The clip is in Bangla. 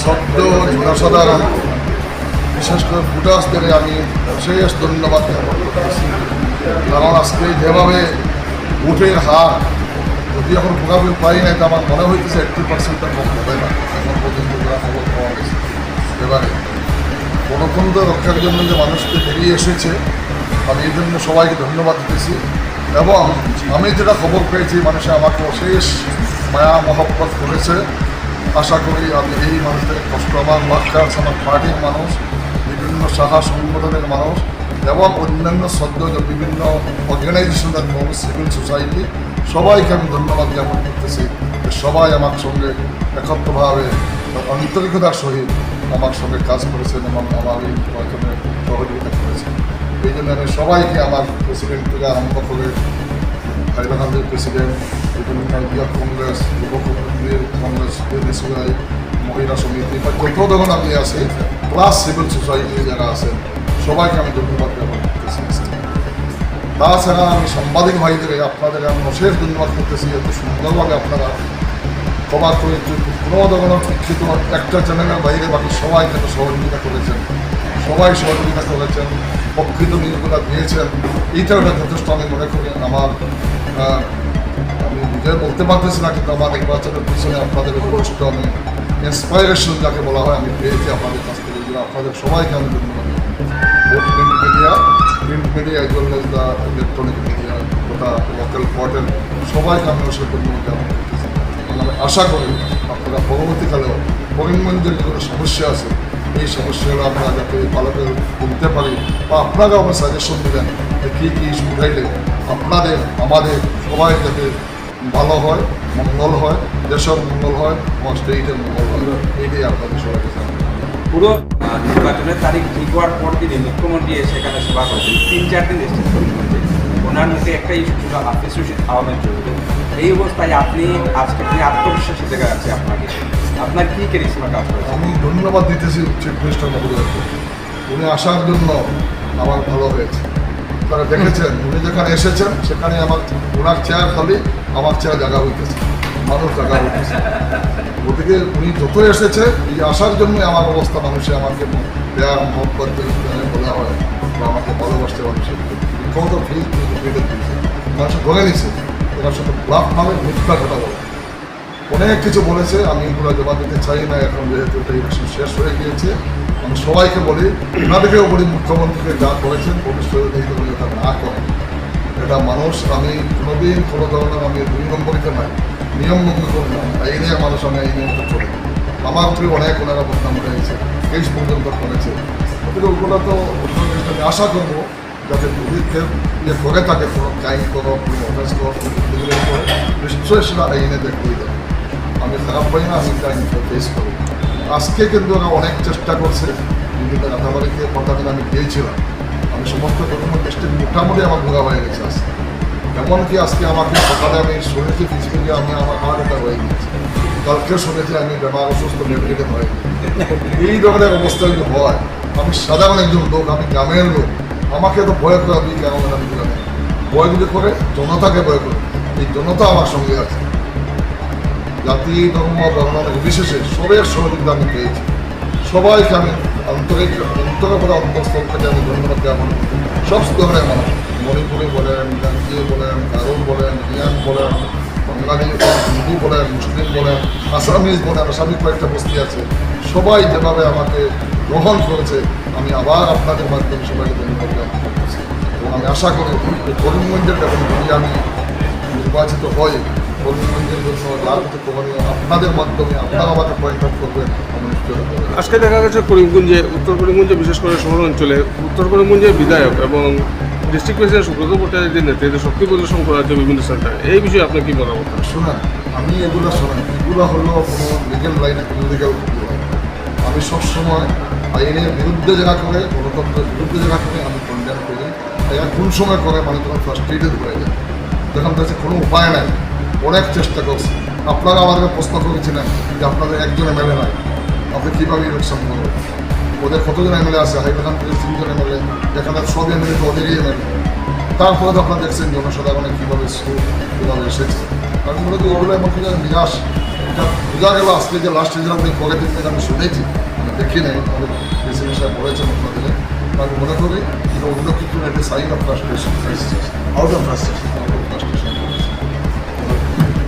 সদ্য জনসাধারণ, বিশেষ করে ফুটাসদের আমি বিশেষ ধন্যবাদ জ্ঞাপন করতেছি। কারণ আজকে যেভাবে ভোটের হার, যদি এখন ভোগাবিল পাই নাই আমার মনে হইতেছে এইট্টি পার্সেন্টটা কম হবে না। এখন পর্যন্ত খবর পাওয়া গেছে। এবারে গণতন্ত্র রক্ষার জন্য যে মানুষকে বেরিয়ে এসেছে, আমি এই জন্য সবাইকে ধন্যবাদ দিতেছি। এবং আমি যেটা খবর পেয়েছি মানুষে আমাকে অশেষ মায়া মহব্বত করেছে। আশা করি আমি এই মানুষদের কষ্ট আমার ওয়ার্কার্স আমার পার্টির মানুষ, বিভিন্ন শাখা সংগঠনের মানুষ এবং অন্যান্য সদ্য বিভিন্ন অর্গানাইজেশনের মানুষ সিভিল সোসাইটি সবাইকে আমি ধন্যবাদ জ্ঞাপন করতেছি সবাই আমার সঙ্গে একত্রভাবে আন্তরিকতার সহিত আমার সঙ্গে কাজ করেছেন এবং আমার এই সহযোগিতা করেছেন। এই জন্য আমি সবাইকে আমার প্রেসিডেন্ট থেকে আরম্ভ করে হাইলাকান্দের প্রেসিডেন্ট বিভিন্ন ইউথ কংগ্রেস, যুব কংগ্রেস এনএসইআই মহিলা সমিতি, বা যত ধরনের আপনি আছে প্লাস সিভিল সোসাইটি যারা আছেন, সবাইকে আমি ধন্যবাদ জ্ঞাপন করতেছি তাছাড়া আমি সাংবাদিক ভাইদের আপনাদের আমি অশেষ ধন্যবাদ করতেছি, এত সুন্দরভাবে আপনারা কভার করে কোনো ধরনের শিক্ষিত একটা চ্যানেলের বাইরে বাকি সবাই কিন্তু সহযোগিতা করেছেন। সবাই সহযোগিতা করেছেন, প্রকৃত নিয়োগগুলো দিয়েছেন। এইটা ওটা যথেষ্ট আমি মনে করি আমার আমি নিজে বলতে পারতেছি না, কিন্তু আমার নির্বাচনের পিছনে আপনাদের যথেষ্ট আমি ইন্সপাইরেশন যাকে বলা হয় আমি পেয়েছি আপনাদের কাছ থেকে। আপনাদের সবাইকে আমি print media print media as well as the electronic media গোটা লোকাল পোর্টাল সবাইকে আমি অবশ্যই ধন্যবাদ জ্ঞাপন আশা করি আপনারা পরবর্তীকালেও করিমগঞ্জের কোনো সমস্যা আছে এই সমস্যাগুলো আমরা যাতে ভালো করে বলতে পারি বা আপনারাও আমার সাজেশন দেবেন যে কী কী ইস্যু উঠাইলে আপনাদের, আমাদের সবাই যাতে ভালো হয়, মঙ্গল হয়, দেশের মঙ্গল হয় এবং স্টেটের মঙ্গল হয়। এইটাই আপনাদের সবাইকে। পুরো নির্বাচনের তারিখ ঠিক হওয়ার পর তিনি মুখ্যমন্ত্রী সেখানে সভা করেছেন। তিন, চার দিন করিমগঞ্জে ওনার মুখে একটা ইস্যু ছিল হাফিজ রশিদ আহমেদ চৌধুরী এই অবস্থায় আপনি, আজকে তিনি আত্মবিশ্বাসী দেখা যাচ্ছে আপনাকে। আপনার কি কেরিসমা কাজ করেছে? আমি ধন্যবাদ দিতেছি চিফ মিনিস্টার মহোদয়কে উনি আসার জন্য আমার ভালো হয়েছে। তারা দেখেছেন, উনি যেখানে এসেছেন, সেখানে আমার, ওনার চেয়ার খালি, আমার চেয়ার জায়গা হইতেছে। মানুষ জায়গা হইতেছে। গতিকে উনি যত এসেছে, এই আসার জন্যই আমার অবস্থা মানুষে আমাকে দেয়ার মহব্বত বলা হয়। বা আমাকে ভালোবাসতে মানুষের ক্ষমতা ফিল মানুষ ধরে নিছে এটার সাথে ব্লাফ মানে মিথ্যা কথা বলে। অনেক কিছু বলেছে, আমি এগুলো জবাব দিতে চাই না, এখন যেহেতু এটা ইলেকশন শেষ হয়ে গিয়েছে, আমি সবাইকে বলি ওনাদেরকেও বলি, মুখ্যমন্ত্রীকে যা করেছেন ভবিষ্যতে এই ধরনের এটা না করেন। এটা মানুষ, আমি কোনোদিন কোনো ধরনের আমি দুই নম্বরিতে নাই নিয়ম ভঙ্গ করি না, আইনে মানুষ আমি এই নিয়মটা চলে আমার উপরে অনেক ওনারা বদনাম হয়েছে কেস পর্যন্ত করেছে। ওদের ওগুলো তো আমি আশা করব, যাতে পুলিশকে ইয়ে করে থাকে, কোনো ক্রাইম করো, কোনো অফেন্স করো নিশ্চয়ই সেটা আইনে দেখবেই দেবে আমি খারাপ পাই না, আমি টাইম ফেস করি আজকে কিন্তু ওরা অনেক চেষ্টা করছে বিভিন্ন রাতাবাড়িতে দিন আমি গিয়েছিলাম। আমি সমস্ত প্রথম ডিস্ট্রিক্ট মোটামুটি আমার ঘোরা হয়ে গেছে আজকে। এমনকি আজকে আমাকে সকালে আমি শুনেছি ফিজিক্যালি আমি আমার হার্ট অ্যাটাক হয়ে গেছে। কালকে শুনেছি, আমি বেমার অসুস্থ মেডিকেল হয়ে। এই ধরনের অবস্থা যদি হয়। আমি সাধারণ একজন লোক, আমি গ্রামের লোক। আমাকে তো ভয় করে, আমি কেন আমি ভয় যদি করে, জনতাকে ভয় করে। এই জনতা আমার সঙ্গে আছে। জাতি, ধর্ম বর্ণ নির্বিশেষে সবের সহযোগিতা আমি পেয়েছি। সবাইকে আমি অন্তরের পরে অন্তঃস্থল থেকে আমি ধন্যবাদ জ্ঞাপন সব ধরনের মানুষ। মণিপুরি বলেন, জাতীয় বলেন কারণ বলেন ইয়ান বলেন, বাঙালি হিন্দু বলেন, মুসলিম বলেন, আসামিজ বলেন, আসামি কয়েকটা বস্তি আছে। সবাই যেভাবে আমাকে গ্রহণ করেছে, আমি আবার আপনাদের মাধ্যমে সবাইকে ধন্যবাদ জ্ঞাপন করতেছি এবং আমি আশা করি করিমগঞ্জের যখন আমি নির্বাচিত হই আপনাদের মাধ্যমে আপনারা পয়েন্ট। আজকে দেখা গেছে করিমগঞ্জে, উত্তর করিমগঞ্জে বিশেষ করে শহর অঞ্চলে উত্তর করিমগঞ্জের বিধায়ক এবং ডিস্ট্রিক্ট প্রেসিডেন্ট সুব্রত ভট্টাচার্য যে নেতৃত্বে শক্তি প্রদর্শন করা হচ্ছে বিভিন্ন সেন্টারে এই বিষয়ে আপনার কি মতামত? শোনেন, আমি এগুলো শোনেন, এগুলো হলো কোনো লিগেল লাইনে কোনো ইলিগাল আমি সবসময় আইনের বিরুদ্ধে যারা করে, গণতন্ত্রের বিরুদ্ধে যারা করে, আমি কন্ডেম করি। এরা কোন সময় করে মানে তখন ফ্রাস্ট্রেটেড হয়ে যায়। যখন কোনো উপায় নাই। অনেক চেষ্টা করছি। আপনারা আমাদেরকে প্রশ্ন করেছিলেন যে আপনাদের একজন এমএলএ নাই। আপনি কীভাবে ইলেকশন করবেন? ওদের কতজন এমএলএ আছে? হাইলাকান থেকে তিনজন এমএলএ এখানে সব এমএলএ তো ওদেরই এমএলএ। তারপরে তো আপনারা দেখছেন জনসাধারণের কীভাবে স্কুল কীভাবে এসেছে। আমি মনে করি ওগুলো এমন কিছু নিরাশ। এটা বোঝা গেল আজকে যে লাস্ট রেজাল্ট আমি পকেটের থেকে আমি শুনেছি আমি দেখি নাই, আমাদের প্রেসিডেন্ট সাহেব বলেছেন আপনাদের। আমি মনে করি, এটা অন্য কিছু একটা sign of frustration out of frustration